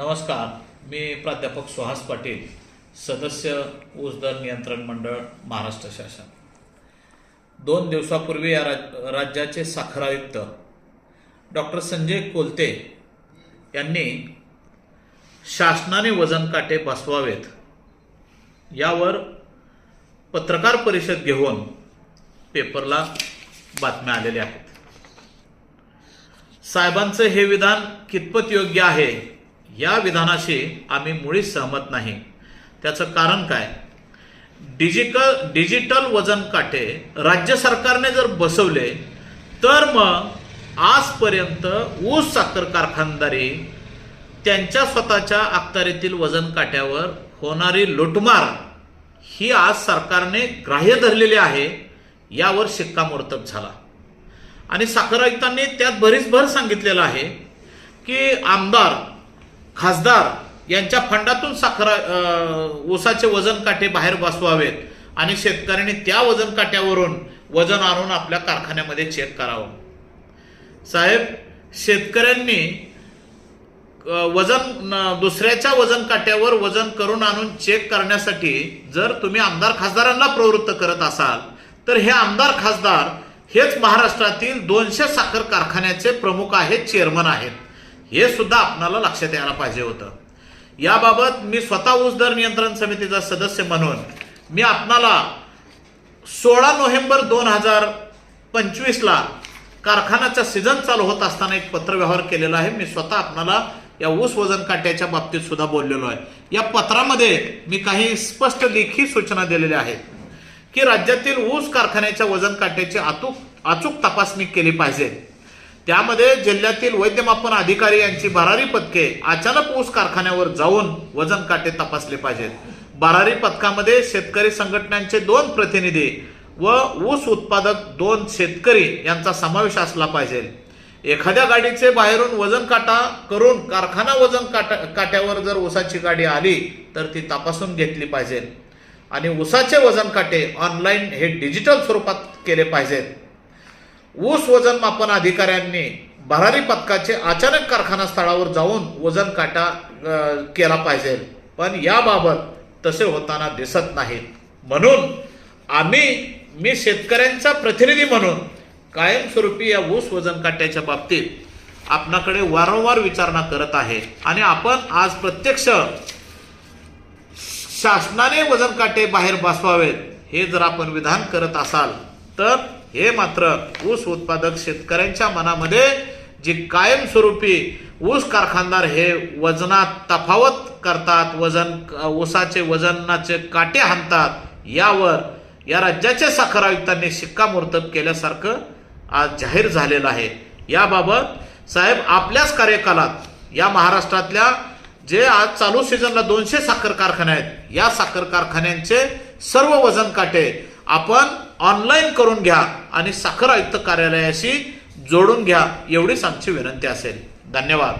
नमस्कार मी प्राध्यापक सुहास पाटील सदस्य ऊस दर नियंत्रण मंडळ महाराष्ट्र शासन. दोन दिवसापूर्वी या राज राज्याचे साखर आयुक्त डॉक्टर संजय कोलते यांनी शासनाने वजन काटे बसवावेत यावर पत्रकार परिषद घेऊन पेपरला बातम्या आलेल्या आहेत. साहेबांचं हे विधान कितपत योग्य आहे या विधानाशी आम्ही मुळीच सहमत नाही. त्याचं कारण काय? डिजिटल डिजिटल वजन काटे राज्य सरकारने जर बसवले तर मग आजपर्यंत ऊस साखर कारखानदारी त्यांच्या स्वतःच्या अखत्यारीतील वजन काट्यावर होणारी लुटमार ही आज सरकारने ग्राह्य धरलेली आहे यावर शिक्कामोर्तब झाला. आणि साखर आयुक्तांनी त्यात बरीच भर सांगितलेलं आहे की आमदार खासदार यांच्या फंडातून साखर ऊसाचे वजन काटे बाहेर बसवावेत आणि शेतकऱ्यांनी त्या वजन काट्यावरून वजन आणून आपल्या कारखान्यामध्ये चेक करावं. साहेब शेतकऱ्यांनी वजन दुसऱ्याच्या वजन काट्यावर वजन करून आणून चेक करण्यासाठी जर तुम्ही आमदार खासदारांना प्रवृत्त करत असाल तर हे आमदार खासदार हेच महाराष्ट्रातील दोनशे साखर कारखान्याचे प्रमुख आहेत चेअरमन आहेत. हे सुद्धा आपणाला लक्षात यायला पाहिजे होतं. याबाबत मी स्वतः ऊस दर नियंत्रण समितीचा सदस्य म्हणून मी आपणाला सोळा नोव्हेंबर दोन हजार पंचवीसला कारखान्याचा सीझन चालू होत असताना एक पत्रव्यवहार केलेला आहे. मी स्वतः आपणाला या ऊस वजन काट्याच्या बाबतीत सुद्धा बोललेलो आहे. या पत्रामध्ये मी काही स्पष्ट लेखी सूचना दिलेल्या आहेत की राज्यातील ऊस कारखान्याच्या वजन काट्याची अचूक अचूक तपासणी केली पाहिजे. त्यामध्ये जिल्ह्यातील वैद्यमापन अधिकारी यांची भरारी पथके अचानक ऊस कारखान्यावर जाऊन वजन काटे तपासले पाहिजेत. भरारी पथकामध्ये शेतकरी संघटनांचे दोन प्रतिनिधी व ऊस उत्पादक दोन शेतकरी यांचा समावेश असला पाहिजे. एखाद्या गाडीचे बाहेरून वजन काटा करून कारखाना वजन काटा काट्यावर जर ऊसाची गाडी आली तर ती तपासून घेतली पाहिजे आणि ऊसाचे वजन काटे ऑनलाईन हे डिजिटल स्वरूपात केले पाहिजेत. ऊस वजन मापन अधिकाऱ्यांनी भरारी पथकाचे अचानक कारखाना स्थळावर जाऊन वजन काटा केला पाहिजे. पण याबाबत तसे होताना दिसत नाहीत म्हणून आम्ही मी शेतकऱ्यांचा प्रतिनिधी म्हणून कायमस्वरूपी या ऊस वजन काट्याच्या बाबतीत आपणाकडे वारंवार विचारणा करत आहे. आणि आपण आज प्रत्यक्ष शासनाने वजन काटे बाहेर बसवावेत हे जर आपण विधान करत असाल तर हे मात्र ऊस उत्पादक शेतकऱ्यांच्या मनामध्ये जी कायमस्वरूपी ऊस कारखानदार हे वजनात तफावत करतात वजन ऊसाचे वजनाचे काटे हाणतात यावर या राज्याच्या साखर आयुक्तांनी शिक्कामोर्तब केल्यासारखं आज जाहीर झालेलं आहे. याबाबत साहेब आपल्याच कार्यकालात या महाराष्ट्रातल्या जे आज चालू सीझनला दोनशे साखर कारखाने आहेत या साखर कारखान्यांचे सर्व वजन काटे आपण ऑनलाईन करून घ्या. आणि साखर आयुक्त कार्यालयाशी जोडून घ्या एवढीच आमची विनंती असेल. धन्यवाद.